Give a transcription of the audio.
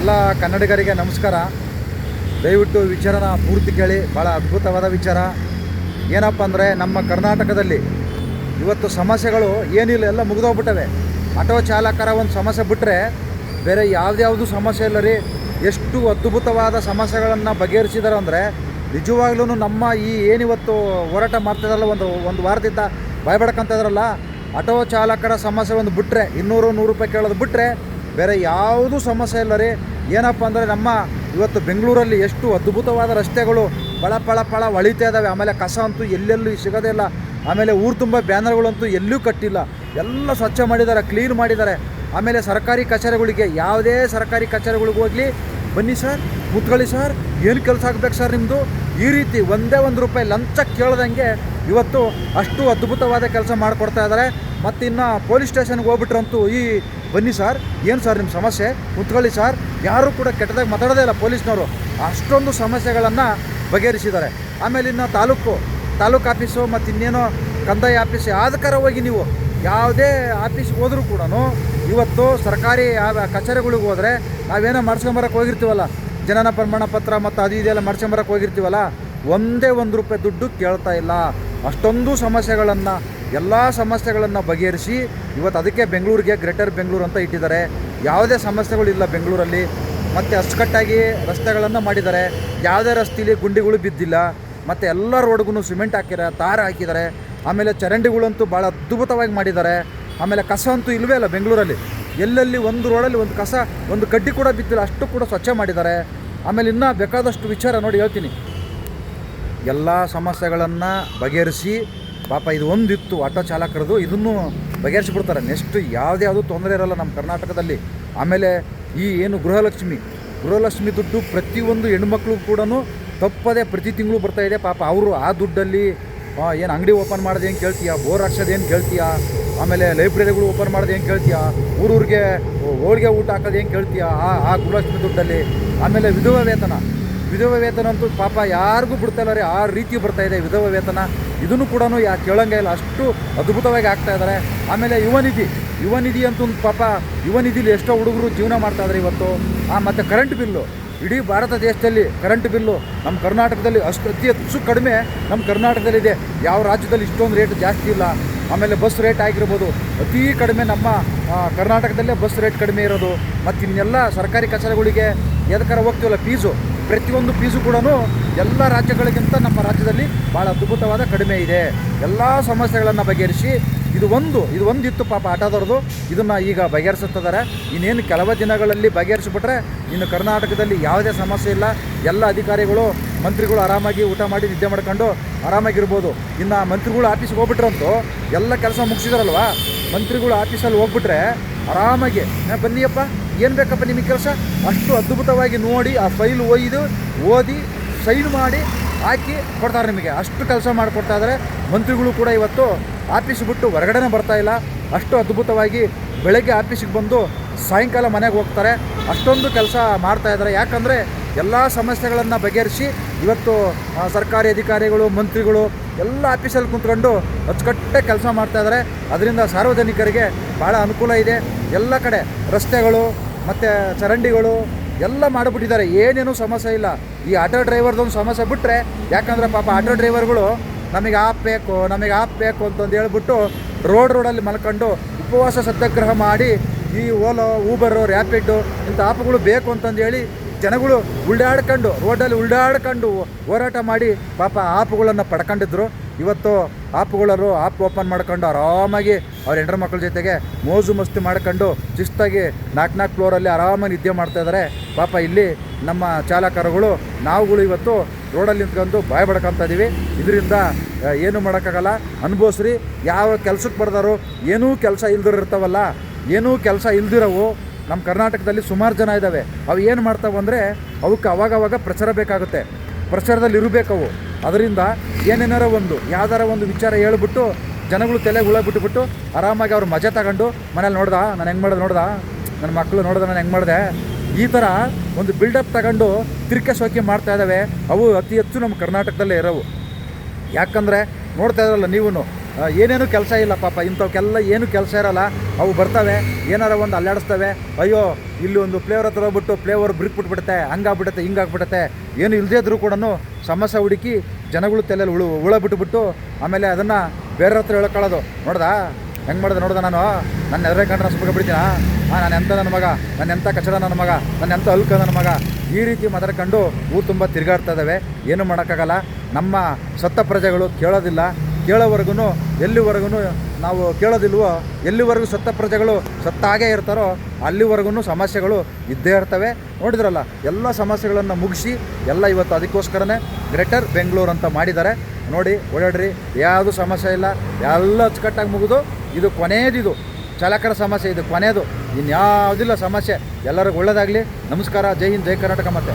ಎಲ್ಲ ಕನ್ನಡಿಗರಿಗೆ ನಮಸ್ಕಾರ. ದಯವಿಟ್ಟು ವಿಚಾರನ ಪೂರ್ತಿ ಕೇಳಿ. ಭಾಳ ಅದ್ಭುತವಾದ ವಿಚಾರ. ಏನಪ್ಪ ಅಂದರೆ ನಮ್ಮ ಕರ್ನಾಟಕದಲ್ಲಿ ಇವತ್ತು ಸಮಸ್ಯೆಗಳು ಏನಿಲ್ಲ, ಎಲ್ಲ ಮುಗಿದೋಗ್ಬಿಟ್ಟವೆ. ಆಟೋ ಚಾಲಕರ ಒಂದು ಸಮಸ್ಯೆ ಬಿಟ್ಟರೆ ಬೇರೆ ಯಾವುದ್ಯಾವುದು ಸಮಸ್ಯೆ ಇಲ್ಲ ರೀ. ಎಷ್ಟು ಅದ್ಭುತವಾದ ಸಮಸ್ಯೆಗಳನ್ನು ಬಗೆಹರಿಸಿದಾರೆ ಅಂದರೆ ನಿಜವಾಗ್ಲೂ ನಮ್ಮ ಈ ಏನಿವತ್ತು ಹೋರಾಟ ಮಾಡ್ತಿದಾರಲ್ಲ, ಒಂದು ಒಂದು ವಾರದಿಂದ ಇದ್ರಲ್ಲ, ಆಟೋ ಚಾಲಕರ ಸಮಸ್ಯೆ ಒಂದು ಬಿಟ್ಟರೆ ಇನ್ನೂರು, ನೂರು ರೂಪಾಯಿ ಕೇಳೋದು ಬಿಟ್ಟರೆ ಬೇರೆ ಯಾವುದೂ ಸಮಸ್ಯೆ ಇಲ್ಲ ರೀ ಏನಪ್ಪ ಅಂದರೆ ನಮ್ಮ ಇವತ್ತು ಬೆಂಗಳೂರಲ್ಲಿ ಎಷ್ಟು ಅದ್ಭುತವಾದ ರಸ್ತೆಗಳು ಪಳ ಪಳ ಪಳ ಹೊಳಿತಾ ಇದ್ದಾವೆ ಆಮೇಲೆ ಕಸ ಅಂತೂ ಎಲ್ಲೆಲ್ಲೂ ಸಿಗೋದೇ ಇಲ್ಲ. ಆಮೇಲೆ ಊರು ತುಂಬ ಬ್ಯಾನರ್ಗಳಂತೂ ಎಲ್ಲೂ ಕಟ್ಟಿಲ್ಲ. ಎಲ್ಲ ಸ್ವಚ್ಛ ಮಾಡಿದ್ದಾರೆ, ಕ್ಲೀನ್ ಮಾಡಿದ್ದಾರೆ. ಆಮೇಲೆ ಸರ್ಕಾರಿ ಕಚೇರಿಗಳಿಗೆ, ಯಾವುದೇ ಸರ್ಕಾರಿ ಕಚೇರಿಗಳಿಗೆ ಹೋಗಲಿ. ಬನ್ನಿ ಸರ್ ಮುತ್ಕೊಳ್ಳಿ ಸರ್. ಏನು ಕೆಲಸ ಆಗ್ಬೇಕು ಸರ್ ನಿಮ್ಮದು ಈ ರೀತಿ ಒಂದೇ ಒಂದು ರೂಪಾಯಿ ಲಂಚ ಕೇಳ್ದಂಗೆ ಇವತ್ತು ಅಷ್ಟು ಅದ್ಭುತವಾದ ಕೆಲಸ ಮಾಡಿಕೊಡ್ತಾ ಇದ್ದಾರೆ. ಮತ್ತು ಇನ್ನು ಪೊಲೀಸ್ ಸ್ಟೇಷನ್ಗೆ ಹೋಗ್ಬಿಟ್ರಂತೂ ಈ ಬನ್ನಿ ಸರ್, ಏನು ಸರ್ ನಿಮ್ಮ ಸಮಸ್ಯೆ? ಕುತ್ಕೊಳ್ಳಿ ಸರ್, ಯಾರೂ ಕೂಡ ಕೆಟ್ಟದಾಗಿ ಮಾತಾಡೋದೇ ಇಲ್ಲ ಪೊಲೀಸ್ನವರು. ಅಷ್ಟೊಂದು ಸಮಸ್ಯೆಗಳನ್ನು ಬಗೆಹರಿಸಿದ್ದಾರೆ. ಆಮೇಲೆ ಇನ್ನು ತಾಲೂಕು ತಾಲೂಕು ಆಫೀಸು ಮತ್ತು ಇನ್ನೇನೋ ಕಂದಾಯ ಆಫೀಸ್ ಯಾವ್ದಕ್ಕಾರ ಹೋಗಿ ನೀವು ಯಾವುದೇ ಆಫೀಸ್ಗೆ ಹೋದರೂ ಕೂಡ ಇವತ್ತು ಸರ್ಕಾರಿ ಕಚೇರಿಗಳಿಗೆ ಹೋದರೆ ನಾವೇನೋ ಮಾಡ್ಸ್ಕೊಂಬರಕ್ಕೆ ಹೋಗಿರ್ತೀವಲ್ಲ? ಜನನ ಪ್ರಮಾಣ ಪತ್ರ ಮತ್ತು ಅದು ಇದೆಲ್ಲ ಮಾಡ್ಸ್ಕೊಂಬರಕ್ಕೆ ಹೋಗಿರ್ತೀವಲ್ಲ? ಒಂದೇ ಒಂದು ರೂಪಾಯಿ ದುಡ್ಡು ಕೇಳ್ತಾ ಇಲ್ಲ. ಅಷ್ಟೊಂದು ಸಮಸ್ಯೆಗಳನ್ನು ಎಲ್ಲ ಸಮಸ್ಯೆಗಳನ್ನು ಬಗೆಹರಿಸಿ ಇವತ್ತು ಅದಕ್ಕೆ ಬೆಂಗಳೂರಿಗೆ ಗ್ರೇಟರ್ ಬೆಂಗಳೂರು ಅಂತ ಇಟ್ಟಿದ್ದಾರೆ. ಯಾವುದೇ ಸಮಸ್ಯೆಗಳಿಲ್ಲ ಬೆಂಗಳೂರಲ್ಲಿ. ಮತ್ತು ಅಚ್ಚುಕಟ್ಟಾಗಿ ರಸ್ತೆಗಳನ್ನು ಮಾಡಿದ್ದಾರೆ. ಯಾವುದೇ ರಸ್ತೆಯಲ್ಲಿ ಗುಂಡಿಗಳು ಬಿದ್ದಿಲ್ಲ. ಮತ್ತು ಎಲ್ಲ ರೋಡ್ಗೂ ಸಿಮೆಂಟ್ ಹಾಕಿದ್ದಾರೆ, ತಾರ ಹಾಕಿದ್ದಾರೆ. ಆಮೇಲೆ ಚರಂಡಿಗಳಂತೂ ಭಾಳ ಅದ್ಭುತವಾಗಿ ಮಾಡಿದ್ದಾರೆ. ಆಮೇಲೆ ಕಸ ಅಂತೂ ಇಲ್ಲವೇ ಇಲ್ಲ ಬೆಂಗಳೂರಲ್ಲಿ. ಎಲ್ಲೆಲ್ಲಿ ಒಂದು ರೋಡಲ್ಲಿ ಒಂದು ಕಸ, ಒಂದು ಕಡ್ಡಿ ಕೂಡ ಬಿದ್ದಿಲ್ಲ, ಅಷ್ಟು ಕೂಡ ಸ್ವಚ್ಛ ಮಾಡಿದ್ದಾರೆ. ಆಮೇಲೆ ಇನ್ನೂ ಬೇಕಾದಷ್ಟು ವಿಚಾರ ನೋಡಿ ಹೇಳ್ತೀನಿ. ಎಲ್ಲ ಸಮಸ್ಯೆಗಳನ್ನು ಬಗೆಹರಿಸಿ ಪಾಪ ಇದು ಒಂದಿತ್ತು ಆಟೋ ಚಾಲಕರದು, ಇದನ್ನು ಬಗೆಹರಿಸಿಬಿಡ್ತಾರೆ ನೆಕ್ಸ್ಟ್ ಯಾವುದ್ಯಾವುದು ತೊಂದರೆ ಇರಲ್ಲ ನಮ್ಮ ಕರ್ನಾಟಕದಲ್ಲಿ. ಆಮೇಲೆ ಈ ಏನು ಗೃಹಲಕ್ಷ್ಮಿ ಗೃಹಲಕ್ಷ್ಮಿ ದುಡ್ಡು ಪ್ರತಿಯೊಂದು ಹೆಣ್ಮಕ್ಳು ಕೂಡ ತಪ್ಪದೇ ಪ್ರತಿ ತಿಂಗಳು ಬರ್ತಾ ಇದೆ. ಪಾಪ ಅವರು ಆ ದುಡ್ಡಲ್ಲಿ ಏನು ಅಂಗಡಿ ಓಪನ್ ಮಾಡೋದು ಏನು ಕೇಳ್ತೀಯಾ? ಬೋರ್ ಹಾಕ್ಸೋದು ಏನು ಕೇಳ್ತೀಯಾ? ಆಮೇಲೆ ಲೈಬ್ರರಿಗಳು ಓಪನ್ ಮಾಡೋದು ಏನು ಕೇಳ್ತೀಯಾ? ಊರೂರಿಗೆ ಹೋಳಿಗೆ ಊಟ ಹಾಕೋದು ಏನು ಕೇಳ್ತೀಯಾ? ಆ ಆ ಗೃಹಲಕ್ಷ್ಮಿ ದುಡ್ಡಲ್ಲಿ. ಆಮೇಲೆ ವಿಧವಾ ವೇತನ. ವಿಧವಾ ವೇತನ ಅಂತೂ ಪಾಪ ಯಾರಿಗೂ ಬಿಡ್ತಾ ಇಲ್ಲ ರೀ. ಆ ರೀತಿ ಬರ್ತಾ ಇದೆ ವಿಧವ ವೇತನ. ಇದನ್ನು ಕೂಡ ಯಾ ಕೇಳಂಗೆ ಇಲ್ಲ. ಅಷ್ಟು ಅದ್ಭುತವಾಗಿ ಆಗ್ತಾ ಇದ್ದಾರೆ. ಆಮೇಲೆ ಯುವ ನಿಧಿ. ಯುವ ನಿಧಿ ಅಂತೂ ಪಾಪ ಯುವ ನಿಧಿಲಿ ಎಷ್ಟೋ ಹುಡುಗರು ಜೀವನ ಮಾಡ್ತಾ ಇದ್ದಾರೆ ಇವತ್ತು. ಆ, ಮತ್ತು ಕರೆಂಟ್ ಬಿಲ್ಲು ಇಡೀ ಭಾರತ ದೇಶದಲ್ಲಿ ಕರೆಂಟ್ ಬಿಲ್ಲು ನಮ್ಮ ಕರ್ನಾಟಕದಲ್ಲಿ ಅಷ್ಟು ಅತಿ ಹೆಚ್ಚು ಕಡಿಮೆ ನಮ್ಮ ಕರ್ನಾಟಕದಲ್ಲಿದೆ. ಯಾವ ರಾಜ್ಯದಲ್ಲಿ ಇಷ್ಟೊಂದು ರೇಟ್ ಜಾಸ್ತಿ ಇಲ್ಲ. ಆಮೇಲೆ ಬಸ್ ರೇಟ್ ಆಗಿರ್ಬೋದು. ಅತಿ ಕಡಿಮೆ ನಮ್ಮ ಕರ್ನಾಟಕದಲ್ಲೇ ಬಸ್ ರೇಟ್ ಕಡಿಮೆ ಇರೋದು. ಮತ್ತು ಇನ್ನೆಲ್ಲ ಸರ್ಕಾರಿ ಕಚೇರಿಗಳಿಗೆ, ಎದಕ್ಕಾರ ಹೋಗ್ತೀವಲ್ಲ ಫೀಸು ಪ್ರತಿಯೊಂದು ಫೀಸು ಕೂಡ ಎಲ್ಲ ರಾಜ್ಯಗಳಿಗಿಂತ ನಮ್ಮ ರಾಜ್ಯದಲ್ಲಿ ಭಾಳ ಅದ್ಭುತವಾದ ಕಡಿಮೆ ಇದೆ. ಎಲ್ಲ ಸಮಸ್ಯೆಗಳನ್ನು ಬಗೆಹರಿಸಿ ಇದು ಒಂದು ಇದು ಒಂದಿತ್ತು ಪಾಪ ಆಟೋದವ್ರದ್ದು ಇದನ್ನು ಈಗ ಬಗೆಹರಿಸುತ್ತಿದ್ದಾರೆ. ಇನ್ನೇನು ಕೆಲವೇ ದಿನಗಳಲ್ಲಿ ಬಗೆಹರಿಸಿಬಿಟ್ರೆ ಇನ್ನು ಕರ್ನಾಟಕದಲ್ಲಿ ಯಾವುದೇ ಸಮಸ್ಯೆ ಇಲ್ಲ. ಎಲ್ಲ ಅಧಿಕಾರಿಗಳು ಮಂತ್ರಿಗಳು ಆರಾಮಾಗಿ ಊಟ ಮಾಡಿ ನಿದ್ದೆ ಮಾಡ್ಕೊಂಡು ಆರಾಮಾಗಿರ್ಬೋದು. ಇನ್ನು ಮಂತ್ರಿಗಳು ಆಫೀಸ್ಗೆ ಹೋಗ್ಬಿಟ್ರಂತೂ ಎಲ್ಲ ಕೆಲಸ ಮುಗಿಸಿದಾರಲ್ವ? ಮಂತ್ರಿಗಳು ಆಫೀಸಲ್ಲಿ ಹೋಗ್ಬಿಟ್ರೆ ಆರಾಮಾಗಿ "ಏ, ಬನ್ನಿಯಪ್ಪ ಏನು ಬೇಕಪ್ಪ ನಿಮಗೆ ಕೆಲಸ? ಅಷ್ಟು ಅದ್ಭುತವಾಗಿ ನೋಡಿ, ಆ ಫೈಲ್ ಒಯ್ದು, ಓದಿ ಸೈನ್ ಮಾಡಿ, ಹಾಕಿ ಕೊಡ್ತಾರೆ ನಿಮಗೆ. ಅಷ್ಟು ಕೆಲಸ ಮಾಡಿಕೊಡ್ತಾ ಇದ್ದಾರೆ. ಮಂತ್ರಿಗಳು ಕೂಡ ಇವತ್ತು ಆಫೀಸ್ ಬಿಟ್ಟು ಹೊರಗಡೆನೇ ಬರ್ತಾ ಇಲ್ಲ. ಅಷ್ಟು ಅದ್ಭುತವಾಗಿ ಬೆಳಗ್ಗೆ ಆಫೀಸಿಗೆ ಬಂದು ಸಾಯಂಕಾಲ ಮನೆಗೆ ಹೋಗ್ತಾರೆ. ಅಷ್ಟೊಂದು ಕೆಲಸ ಮಾಡ್ತಾ ಇದ್ದಾರೆ. ಯಾಕಂದರೆ ಎಲ್ಲ ಸಮಸ್ಯೆಗಳನ್ನು ಬಗೆಹರಿಸಿ ಇವತ್ತು ಸರ್ಕಾರಿ ಅಧಿಕಾರಿಗಳು, ಮಂತ್ರಿಗಳು ಎಲ್ಲ ಆಫೀಸಲ್ಲಿ ಕುಂತ್ಕೊಂಡು ಅಚ್ಚುಕಟ್ಟೆ ಕೆಲಸ ಮಾಡ್ತಾ ಇದ್ದಾರೆ. ಅದರಿಂದ ಸಾರ್ವಜನಿಕರಿಗೆ ಭಾಳ ಅನುಕೂಲ ಇದೆ. ಎಲ್ಲ ಕಡೆ ರಸ್ತೆಗಳು, ಮತ್ತು ಚರಂಡಿಗಳು ಎಲ್ಲ ಮಾಡಿಬಿಟ್ಟಿದ್ದಾರೆ. ಏನೇನೂ ಸಮಸ್ಯೆ ಇಲ್ಲ. ಈ ಆಟೋ ಡ್ರೈವರ್ದೊಂದು ಸಮಸ್ಯೆ ಬಿಟ್ಟರೆ ಯಾಕಂದರೆ ಪಾಪ ಆಟೋ ಡ್ರೈವರ್ಗಳು ನಮಗೆ ಆಪ್ ಬೇಕು ನಮಗೆ ಆಪ್ ಬೇಕು ಅಂತಂದು ಹೇಳ್ಬಿಟ್ಟು ರೋಡ್ ರೋಡಲ್ಲಿ ಮಲ್ಕೊಂಡು ಉಪವಾಸ ಸತ್ಯಾಗ್ರಹ ಮಾಡಿ ಈ ಓಲೋ, ಊಬರು, ರ್ಯಾಪಿಡ್ಡು ಇಂಥ ಆಪ್ಗಳು ಬೇಕು ಅಂತಂದು ಹೇಳಿ ಜನಗಳು ಉಳ್ಳಾಡ್ಕೊಂಡು, ರೋಡಲ್ಲಿ ಉಳ್ಳಾಡ್ಕೊಂಡು ಹೋರಾಟ ಮಾಡಿ ಪಾಪ ಆಪ್ಗಳನ್ನು ಪಡ್ಕೊಂಡಿದ್ರು. ಇವತ್ತು ಆಪ್ಗಳರು ಆ್ಯಪ್ ಓಪನ್ ಮಾಡ್ಕೊಂಡು ಆರಾಮಾಗಿ ಅವ್ರ ಹೆಂಡ್ರ ಮಕ್ಕಳ ಜೊತೆಗೆ ಮೋಜು ಮಸ್ತಿ ಮಾಡ್ಕೊಂಡು ಶಿಸ್ತಾಗಿ ನಾಲ್ಕು ನಾಲ್ಕು ಫ್ಲೋರಲ್ಲಿ ಆರಾಮಾಗಿ ನಿದ್ದೆ ಮಾಡ್ತಾಯಿದ್ದಾರೆ ಪಾಪ ಇಲ್ಲಿ ನಮ್ಮ ಚಾಲಕರುಗಳು, ನಾವುಗಳು ಇವತ್ತು ರೋಡಲ್ಲಿ ನಿಂತ್ಕೊಂಡು ಬಾಯ್ ಬಡ್ಕೊಂತ ಇದ್ದೀವಿ ಇದರಿಂದ ಏನು ಮಾಡೋಕ್ಕಾಗಲ್ಲ. ಅನುಭವಿಸ್ರಿ, ಯಾವ ಕೆಲಸಕ್ಕೆ ಬರ್ದಾರೋ, ಏನೂ ಕೆಲಸ ಇಲ್ದಿರೋ ಇರ್ತಾವಲ್ಲ, ಏನೂ ಕೆಲಸ ಇಲ್ದಿರೋವು ನಮ್ಮ ಕರ್ನಾಟಕದಲ್ಲಿ ಸುಮಾರು ಜನ ಇದ್ದಾವೆ ಅವು ಏನು ಮಾಡ್ತಾವೆ ಅಂದರೆ, ಅವಕ್ಕೆ ಅವಾಗವಾಗ ಪ್ರಚಾರ ಬೇಕಾಗುತ್ತೆ. ಪ್ರಚಾರದಲ್ಲಿ ಇರಬೇಕವು ಅದರಿಂದ ಏನೇನಾರ ಒಂದು, ಯಾವ್ದಾರ ಒಂದು ವಿಚಾರ ಹೇಳ್ಬಿಟ್ಟು ಜನಗಳು ತಲೆಗೆ ಹುಳ ಬಿಟ್ಟುಬಿಟ್ಟು ಆರಾಮಾಗಿ ಅವ್ರು ಮಜಾ ತಗೊಂಡು ಮನೇಲಿ ನೋಡ್ದ? ನಾನು ಹೆಂಗೆ ಮಾಡ್ದೆ ನೋಡ್ದ? ನನ್ನ ಮಕ್ಕಳು ನೋಡ್ದೆ ನಾನು ಹೆಂಗೆ ಮಾಡಿದೆ? ಈ ಥರ ಒಂದು ಬಿಲ್ಡಪ್ ತಗೊಂಡು ತಿರ್ಕೆ ಸೋಕೆ ಮಾಡ್ತಾ ಇದ್ದಾವೆ ಅವು ಅತಿ ಹೆಚ್ಚು ನಮ್ಮ ಕರ್ನಾಟಕದಲ್ಲೇ ಇರೋವು. ಯಾಕಂದರೆ ನೋಡ್ತಾ ಇದ್ರಲ್ಲ ನೀವು ಏನೇನು ಕೆಲಸ ಇಲ್ಲ ಪಾಪ. ಇಂಥವಕ್ಕೆಲ್ಲ ಏನು ಕೆಲಸ ಇರಲ್ಲ. ಅವು ಬರ್ತವೆ, ಏನಾರ ಒಂದು ಅಲ್ಲಾಡಿಸ್ತವೆ. ಅಯ್ಯೋ, ಇಲ್ಲಿ ಒಂದು ಫ್ಲೇವರ್ ಹತ್ರ ಹೋಗ್ಬಿಟ್ಟು ಫ್ಲೇವರ್ ಬ್ರಿಕ್ ಬಿಟ್ಬಿಡುತ್ತೆ ಹಂಗಾಗ್ಬಿಡುತ್ತೆ ಹಿಂಗಾಗ್ಬಿಡುತ್ತೆ ಏನು ಇಲ್ಲದೇ ಇದ್ರೂ ಕೂಡ ಸಮಸ್ಯೆ ಹುಡುಕಿ ಜನಗಳು ತಲೆಯಲ್ಲಿ ಉಳು, ಉಳ ಬಿಟ್ಬಿಟ್ಟು ಆಮೇಲೆ ಅದನ್ನು ಬೇರೆ ಹತ್ರ ಹೇಳ್ಕೊಳ್ಳೋದು ನೋಡ್ದಾ? ಹೆಂಗೆ ಮಾಡಿದೆ ನೋಡ್ದೆ ನಾನು? ನನ್ನ ಎದುರೇ ಕಂಡ್ರೆ ಸುಮ್ಮನೆ ಬಿಡ್ತೀನ ಹಾಂ ನಾನು ಎಂಥ ನನ್ನ ಮಗ? ನನ್ನ ಎಂಥ ಕಚಡ ನನ್ನ ಮಗ? ನನ್ನ ಎಂಥ ಅಲ್ಕ ನನ್ನ ಮಗ? ಈ ರೀತಿ ಮಾತಾಡ್ಕೊಂಡು ಊರು ತುಂಬ ತಿರುಗಾಡ್ತಾ ಇದ್ದಾವೆ ಏನು ಮಾಡೋಕ್ಕಾಗಲ್ಲ. ನಮ್ಮ ಸತ್ತ ಪ್ರಜೆಗಳು ಕೇಳೋದಿಲ್ಲ. ಕೇಳೋವರೆಗೂ ಎಲ್ಲಿವರೆಗೂ ನಾವು ಕೇಳೋದಿಲ್ವೋ, ಎಲ್ಲಿವರೆಗೂ ಸತ್ತ ಪ್ರಜೆಗಳು ಸತ್ತಾಗೇ ಇರ್ತಾರೋ ಅಲ್ಲಿವರೆಗೂ ಸಮಸ್ಯೆಗಳು ಇದ್ದೇ ಇರ್ತವೆ. ನೋಡಿದ್ರಲ್ಲ, ಎಲ್ಲ ಸಮಸ್ಯೆಗಳನ್ನು ಮುಗಿಸಿ, ಎಲ್ಲ ಇವತ್ತು ಅದಕ್ಕೋಸ್ಕರನೇ ಗ್ರೇಟರ್ ಬೆಂಗಳೂರು ಅಂತ ಮಾಡಿದ್ದಾರೆ. ನೋಡಿ, ಓಡಾಡ್ರಿ, ಯಾವುದು ಸಮಸ್ಯೆ ಇಲ್ಲ, ಎಲ್ಲ ಅಚ್ಚುಕಟ್ಟಾಗಿ ಮುಗಿದು, ಇದು ಕೊನೆಯದಿದು ಚಾಲಕರ ಸಮಸ್ಯೆ, ಇದು ಕೊನೆಯದು ಇನ್ಯಾವುದಿಲ್ಲ ಸಮಸ್ಯೆ, ಎಲ್ಲರಿಗೂ ಒಳ್ಳೆಯದಾಗಲಿ ನಮಸ್ಕಾರ, ಜೈ ಹಿಂದ್, ಜೈ ಕರ್ನಾಟಕ ಮತ್ತೆ.